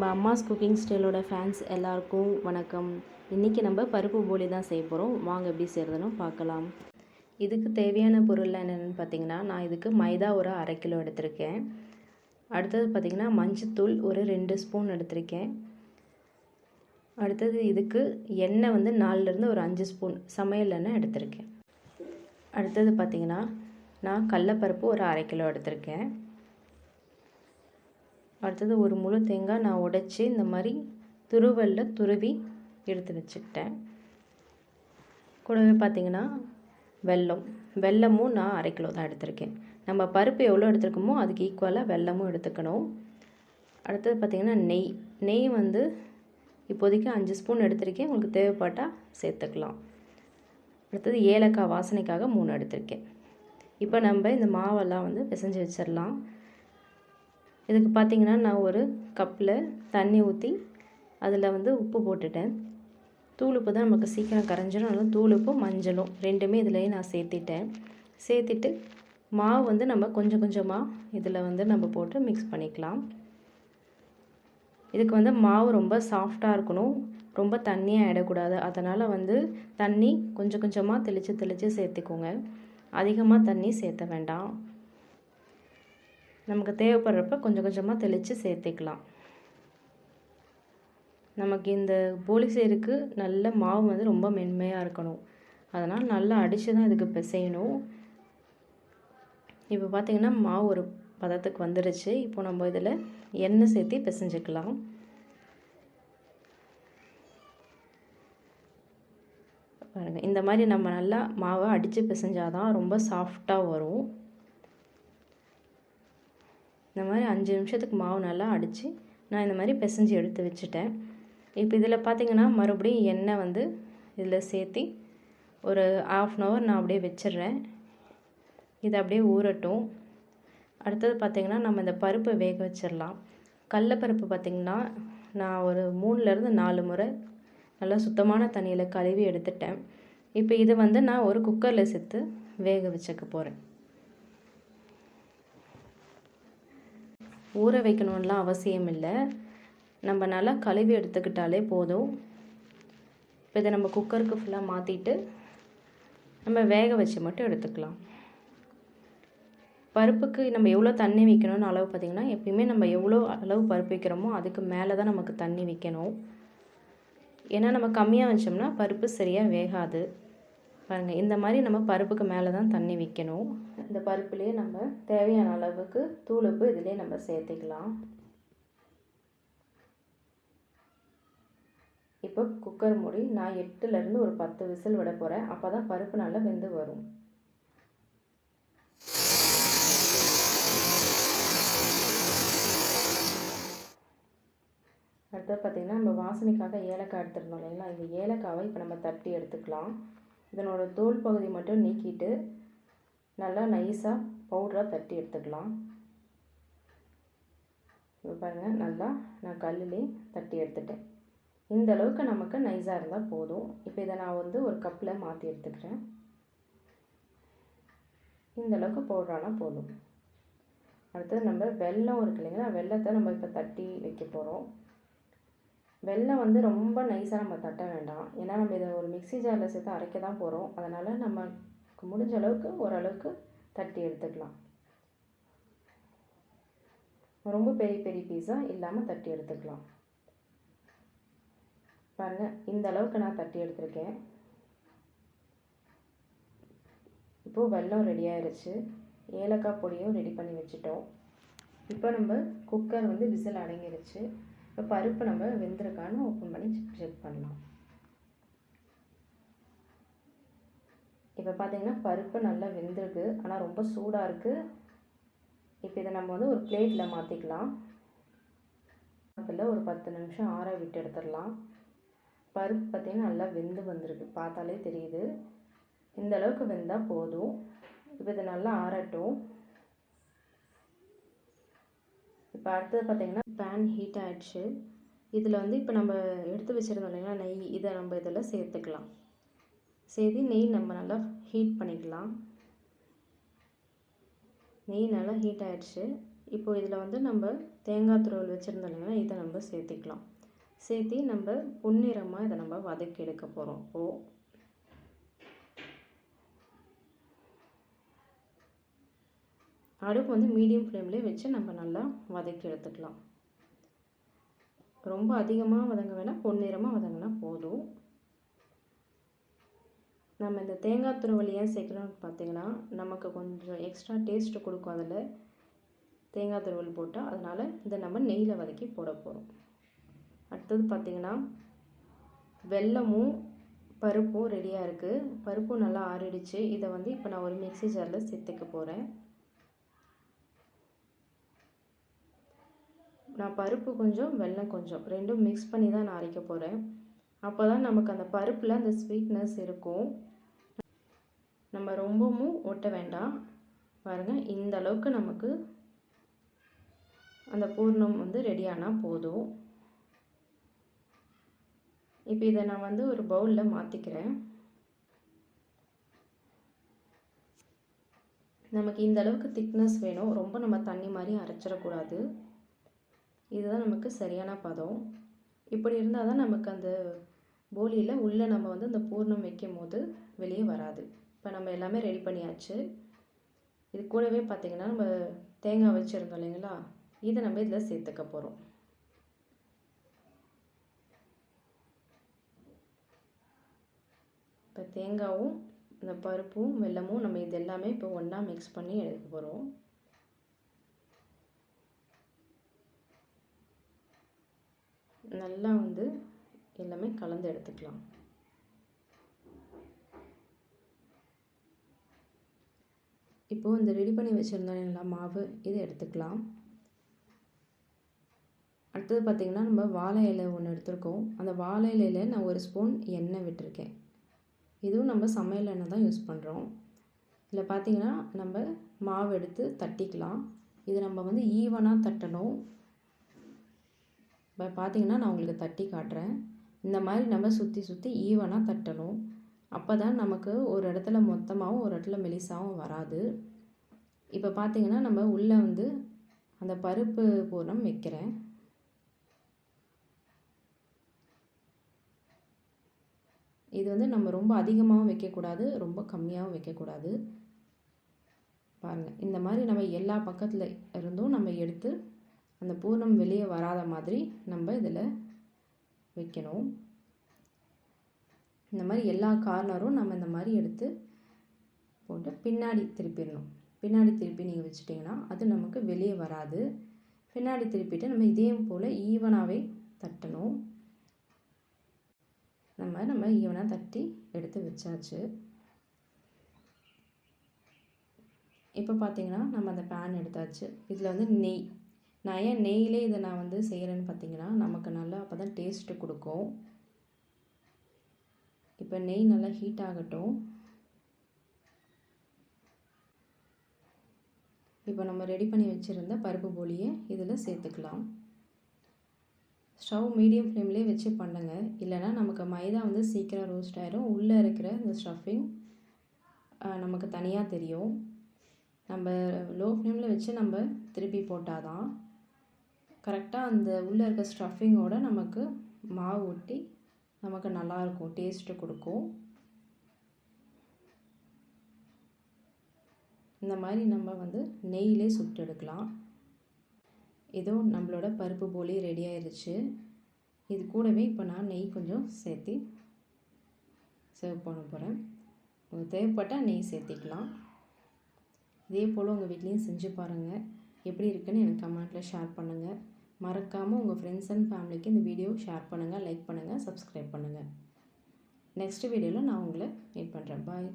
நம்ம அம்மாஸ் cooking ஸ்டைலோட fans எல்லாருக்கும் வணக்கம். இன்றைக்கி நம்ம பருப்பு போலி தான் செய்ய போகிறோம் வாங்க எப்படி செய்கிறதுன்னு பார்க்கலாம். இதுக்கு தேவையான பொருள் என்னென்னு பார்த்தீங்கன்னா நான் இதுக்கு மைதா ஒரு அரை கிலோ எடுத்திருக்கேன். அடுத்தது பார்த்திங்கன்னா மஞ்சத்தூள் ஒரு ரெண்டு ஸ்பூன் எடுத்திருக்கேன். அடுத்தது இதுக்கு எண்ணெய் வந்து நாலுலேருந்து ஒரு அஞ்சு ஸ்பூன் சமையல் எண்ணெய் எடுத்திருக்கேன். அடுத்தது பார்த்திங்கன்னா நான் கடலப்பருப்பு ஒரு அரை கிலோ எடுத்திருக்கேன். அடுத்தது ஒரு முழு தேங்காய் நான் உடைச்சி இந்த மாதிரி துருவலில் துருவி எடுத்து வச்சுக்கிட்டேன். கூடவே பார்த்திங்கன்னா வெல்லம். வெல்லமும் நான் அரை கிலோ தான் எடுத்திருக்கேன். நம்ம பருப்பு எவ்வளோ எடுத்துருக்கோமோ அதுக்கு ஈக்குவலாக வெல்லமும் எடுத்துக்கணும். அடுத்தது பார்த்திங்கன்னா நெய். நெய் வந்து இப்போதைக்கு அஞ்சு ஸ்பூன் எடுத்திருக்கேன். உங்களுக்கு தேவைப்பட்டால் சேர்த்துக்கலாம். அடுத்தது ஏலக்காய் வாசனைக்காக மூணு எடுத்திருக்கேன். இப்போ நம்ம இந்த மாவெல்லாம் வந்து பிசைஞ்சு வச்சிடலாம். இதுக்கு பார்த்திங்கன்னா நான் ஒரு கப்பில் தண்ணி ஊற்றி அதில் வந்து உப்பு போட்டுட்டேன். தூள் உப்பு தான் நமக்கு சீக்கிரம் கரைஞ்சிடும் அதனால் தூள் உப்பும் மஞ்சளும் ரெண்டுமே இதுலேயே நான் சேர்த்திட்டேன். சேர்த்திட்டு மாவு வந்து நம்ம கொஞ்சம் கொஞ்சமாக இதில் வந்து நம்ம போட்டு மிக்ஸ் பண்ணிக்கலாம். இதுக்கு வந்து மாவு ரொம்ப சாஃப்டாக இருக்கணும். ரொம்ப தண்ணியாக ஆகிடக்கூடாது அதனால் வந்து தண்ணி கொஞ்சம் கொஞ்சமாக தெளித்து தெளித்து சேர்த்துக்கோங்க. அதிகமாக தண்ணி சேர்த்த வேண்டாம். நமக்கு தேவைப்படுறப்ப கொஞ்சம் கொஞ்சமாக தெளித்து சேர்த்துக்கலாம். நமக்கு இந்த போலி நல்ல மாவு வந்து ரொம்ப மென்மையாக இருக்கணும். அதனால் நல்லா அடித்து தான் இதுக்கு பிசையணும். இப்போ பார்த்திங்கன்னா மாவு ஒரு பதத்துக்கு வந்துடுச்சு இப்போ நம்ம இதில் எண்ணெய் சேர்த்து பிசைஞ்சுக்கலாம். பாருங்கள் இந்த மாதிரி நம்ம நல்லா மாவை அடித்து பிசைஞ்சாதான் ரொம்ப சாஃப்டாக வரும். இந்த மாதிரி அஞ்சு நிமிஷத்துக்கு மாவு நல்லா அடித்து நான் இந்த மாதிரி பிசைஞ்சு எடுத்து வச்சுட்டேன். இப்போ இதில் பார்த்திங்கன்னா மறுபடியும் எண்ணெய் வந்து இதில் சேர்த்தி ஒரு ஆஃப் அன் ஹவர் நான் அப்படியே வச்சிடுறேன். இது அப்படியே ஊறட்டும். அடுத்தது பார்த்திங்கன்னா நம்ம இந்த பருப்பை வேக வச்சிடலாம். கடலப்பருப்பு பார்த்திங்கன்னா நான் ஒரு மூணுலேருந்து நாலு முறை நல்லா சுத்தமான தண்ணியில் கழுவி எடுத்துட்டேன். இப்போ இதை வந்து நான் ஒரு குக்கரில் சேர்த்து வேக வச்சுக்க போகிறேன் ஊற வைக்கணும்லாம் அவசியம் இல்லை நம்ம நல்லா கழுவி எடுத்துக்கிட்டாலே போதும். இப்போ இதை நம்ம குக்கருக்கு ஃபுல்லாக மாற்றிட்டு நம்ம வேக வச்சு மட்டும் எடுத்துக்கலாம். பருப்புக்கு நம்ம எவ்வளோ தண்ணி வைக்கணும்னு அளவு பார்த்திங்கன்னா எப்பயுமே நம்ம எவ்வளோ அளவு பருப்பு வைக்கிறோமோ அதுக்கு மேலே தான் நமக்கு தண்ணி வைக்கணும். ஏன்னா நம்ம கம்மியாக வச்சோம்னா பருப்பு சரியாக வேகாது. பாருங்கள் இந்த மாதிரி நம்ம பருப்புக்கு மேலே தான் தண்ணி வைக்கணும். இந்த பருப்புலேயே நம்ம தேவையான அளவுக்கு தூளுப்பு இதிலே நம்ம சேர்த்துக்கலாம். இப்போ குக்கர் மூடி நான் எட்டுலேருந்து ஒரு பத்து விசில் விட போகிறேன் அப்போ தான் பருப்பு நல்லா வெந்து வரும். அடுத்தது பார்த்திங்கன்னா நம்ம வாசனைக்காக ஏலக்காய் எடுத்துருந்தோம் இல்லைங்களா? இந்த ஏலக்காவை இப்போ நம்ம தட்டி எடுத்துக்கலாம். இதனோட தோல் பகுதி மட்டும் நீக்கிட்டு நல்லா நைஸாக பவுடராக தட்டி எடுத்துக்கலாம். இப்போ பாருங்கள் நல்லா நான் கல்லுலேயே தட்டி எடுத்துட்டேன். இந்த அளவுக்கு நமக்கு நைஸாக இருந்தால் போதும். இப்போ இதை நான் வந்து ஒரு கப்பில் மாற்றி எடுத்துக்கிறேன். இந்த அளவுக்கு பவுடரானா போதும். அடுத்தது நம்ம வெல்லம் இருக்கு இல்லைங்களா வெள்ளத்தை நம்ம இப்போ தட்டி வைக்க போகிறோம் வெல்லம் வந்து ரொம்ப நைஸாக நம்ம தட்ட வேண்டாம். ஏன்னா நம்ம இதை ஒரு மிக்சி ஜாரில் சேர்த்து அரைக்க தான் போகிறோம் அதனால் நமக்கு முடிஞ்ச அளவுக்கு ஓரளவுக்கு தட்டி எடுத்துக்கலாம். ரொம்ப பெரிய பெரிய பீஸாக இல்லாமல் தட்டி எடுத்துக்கலாம். பாருங்கள் இந்த அளவுக்கு நான் தட்டி எடுத்திருக்கேன். இப்போது வெல்லம் ரெடி ஆயிடுச்சு ஏலக்காய் பொடியும் ரெடி பண்ணி வச்சுட்டோம். இப்போ நம்ம குக்கர் வந்து விசில் அடங்கிடுச்சு இப்போ பருப்பு நம்ம வெந்திருக்கான்னு ஓப்பன் பண்ணி செக் பண்ணலாம். இப்போ பார்த்தீங்கன்னா பருப்பு நல்லா வெந்திருக்கு. ஆனால் ரொம்ப சூடாக இருக்குது இப்போ இதை நம்ம வந்து ஒரு பிளேட்டில் மாற்றிக்கலாம் அதில் ஒரு பத்து நிமிஷம் ஆற விட்டு எடுத்துடலாம். பருப்பு பார்த்திங்கன்னா நல்லா வெந்து வந்திருக்கு. பார்த்தாலே தெரியுது. இந்த அளவுக்கு வெந்தால் போதும். இப்போ இதை நல்லா ஆறட்டும். இப்போ அடுத்தது பார்த்திங்கன்னா பேன் ஹீட் ஆகிடுச்சு இதில் வந்து இப்போ நம்ம எடுத்து வச்சுருந்தோம் இல்லைங்களா நெய் இதை நம்ம இதில் சேர்த்துக்கலாம். சேர்த்து நெய் நம்ம நல்லா ஹீட் பண்ணிக்கலாம். நெய் நல்லா ஹீட் ஆகிடுச்சு இப்போ இதில் வந்து நம்ம தேங்காய் துருவல் வச்சுருந்தோம் இல்லைங்களா இதை நம்ம சேர்த்திக்கலாம். சேர்த்தி நம்ம பொன்னிறமாக இதை நம்ம வதக்கி எடுக்க போகிறோம். இப்போது அடுப்பு வந்து மீடியம் ஃப்ளேம்லேயே வச்சு நம்ம நல்லா வதக்கி எடுத்துக்கலாம். ரொம்ப அதிகமாக வதங்க வேணால் பொன்னிறமாக வதங்கினா போதும். நம்ம இந்த தேங்காய் துருவல் ஏன் சேர்க்கணும்னு பார்த்தீங்கன்னா நமக்கு கொஞ்சம் எக்ஸ்ட்ரா டேஸ்ட்டு கொடுக்கும் அதில். தேங்காய் துருவல் போட்டால் அதனால் இதை நம்ம நெய்யில் வதக்கி போட போகிறோம் அடுத்தது பார்த்திங்கன்னா வெல்லமும் பருப்பும் ரெடியாக இருக்குது பருப்பும் நல்லா ஆறிடுச்சு. இதை வந்து இப்போ நான் ஒரு மிக்சி ஜாரில் சேர்த்துக்க போகிறேன் நான் பருப்பு கொஞ்சம் வெல்லம் கொஞ்சம். ரெண்டும் மிக்ஸ் பண்ணி தான் நான் அரைக்க போகிறேன் அப்போ தான் நமக்கு அந்த பருப்பில் அந்த ஸ்வீட்னஸ் இருக்கும். நம்ம ரொம்பவும் ஒட்ட வேண்டாம். பாருங்கள் இந்த அளவுக்கு நமக்கு அந்த பூர்ணம் வந்து ரெடியானால் போதும். இப்போ இதை நான் வந்து ஒரு பவுலில் மாற்றிக்கிறேன் நமக்கு இந்த அளவுக்கு திக்னஸ் வேணும். ரொம்ப நம்ம தண்ணி மாதிரி அரைச்சிடக்கூடாது. இதுதான் நமக்கு சரியான பதம். இப்படி இருந்தால் தான் நமக்கு அந்த போலியில் உள்ளே நம்ம வந்து அந்த பூர்ணம் வைக்கும் போது வெளியே வராது. இப்போ நம்ம எல்லாமே ரெடி பண்ணியாச்சு. இது கூடவே பார்த்திங்கன்னா நம்ம தேங்காய் வச்சுருந்தோம் இல்லைங்களா? இதை நம்ம இதில் சேர்த்துக்க போகிறோம் இப்போ தேங்காவும் இந்த பருப்பும் வெல்லமும் நம்ம இது எல்லாமே இப்போ ஒன்றா மிக்ஸ் பண்ணி எடுக்க போகிறோம் நல்லா வந்து எல்லாமே கலந்து எடுத்துக்கலாம். இப்போது இந்த ரெடி பண்ணி வச்சுருந்தோம் இல்லைங்களா மாவு இதை எடுத்துக்கலாம். அடுத்தது பார்த்திங்கன்னா நம்ம வாழை இலை ஒன்று எடுத்திருக்கோம். அந்த வாழை இலையில் நான் ஒரு ஸ்பூன் எண்ணெய் விட்டுருக்கேன். இதுவும் நம்ம சமையல் எண்ணெய் தான் யூஸ் பண்ணுறோம் இதில் பார்த்திங்கன்னா நம்ம மாவு எடுத்து தட்டிக்கலாம். இது நம்ம வந்து ஈவனாக தட்டணும். இப்போ பார்த்தீங்கன்னா நான் உங்களுக்கு தட்டி காட்டுறேன். இந்த மாதிரி நம்ம சுற்றி சுற்றி ஈவனாக தட்டணும். அப்போ தான் நமக்கு ஒரு இடத்துல மொத்தமாகவும் ஒரு இடத்துல மெலிசாகவும் வராது. இப்போ பார்த்தீங்கன்னா நம்ம உள்ளே வந்து அந்த பருப்பு பூர்ணம் வைக்கிறேன். இது வந்து நம்ம ரொம்ப அதிகமாகவும் வைக்கக்கூடாது ரொம்ப கம்மியாகவும் வைக்கக்கூடாது. பாருங்கள் இந்த மாதிரி நம்ம எல்லா பக்கத்தில் இருந்தும் நம்ம எடுத்து அந்த பூர்ணம் வெளியே வராத மாதிரி நம்ம இதில் வைக்கணும். இந்த மாதிரி எல்லா கார்னரும் நம்ம இந்த மாதிரி எடுத்து போட்டு பின்னாடி திருப்பிடணும். பின்னாடி திருப்பி நீங்கள் வச்சுட்டிங்கன்னா அது நமக்கு வெளியே வராது. பின்னாடி திருப்பிட்டு நம்ம இதே போல் ஈவனாகவே தட்டணும். நம்ம நம்ம ஈவனாக தட்டி எடுத்து வச்சாச்சு. இப்போ பார்த்தீங்கன்னா நம்ம அந்த பேன் எடுத்தாச்சு. இதில் வந்து நெய். நான் ஏன் நெய்யிலே இதை நான் வந்து செய்கிறேன்னு பார்த்தீங்கன்னா நமக்கு நல்லா அப்போ தான் டேஸ்ட்டு கொடுக்கும். இப்போ நெய் நல்லா ஹீட் ஆகட்டும். இப்போ நம்ம ரெடி பண்ணி வச்சுருந்த பருப்பு போலியை இதில் சேர்த்துக்கலாம். ஸ்டவ் மீடியம் ஃப்ளேம்லேயே வச்சு பண்ணுங்கள் இல்லைனா நமக்கு மைதா வந்து சீக்கிரம் ரோஸ்ட் ஆகிடும் உள்ளே இருக்கிற இந்த ஸ்டஃபிங் நமக்கு தனியாக தெரியும். நம்ம லோ ஃப்ளேமில் வச்சு நம்ம திருப்பி போட்டால் தான் கரெக்டாக அந்த உள்ளே இருக்க ஸ்டஃபிங்கோடு நமக்கு மாவு ஒட்டி நமக்கு நல்லாயிருக்கும் டேஸ்ட்டு கொடுக்கும். இந்த மாதிரி நம்ம வந்து நெய்யிலே சுட்டு எடுக்கலாம். ஏதோ நம்மளோட பருப்பு போலி ரெடி ஆயிடுச்சு இது கூடவே இப்போ நான் நெய் கொஞ்சம் சேர்த்து சர்வ் பண்ண போகிறேன் உங்களுக்கு தேவைப்பட்டால் நெய் சேர்த்திக்கலாம். இதே போல் உங்கள் வீட்லேயும் செஞ்சு பாருங்கள் எப்படி இருக்குன்னு எனக்கு கமெண்ட்டில் ஷேர் பண்ணுங்கள் மறக்காமல் உங்கள் ஃப்ரெண்ட்ஸ் அண்ட் ஃபேமிலிக்கு இந்த வீடியோ ஷேர் பண்ணுங்கள் லைக் பண்ணுங்கள் சப்ஸ்கிரைப் பண்ணுங்கள் நெக்ஸ்ட் வீடியோவில் நான் உங்களை மீட் பண்ணுறேன் பாய்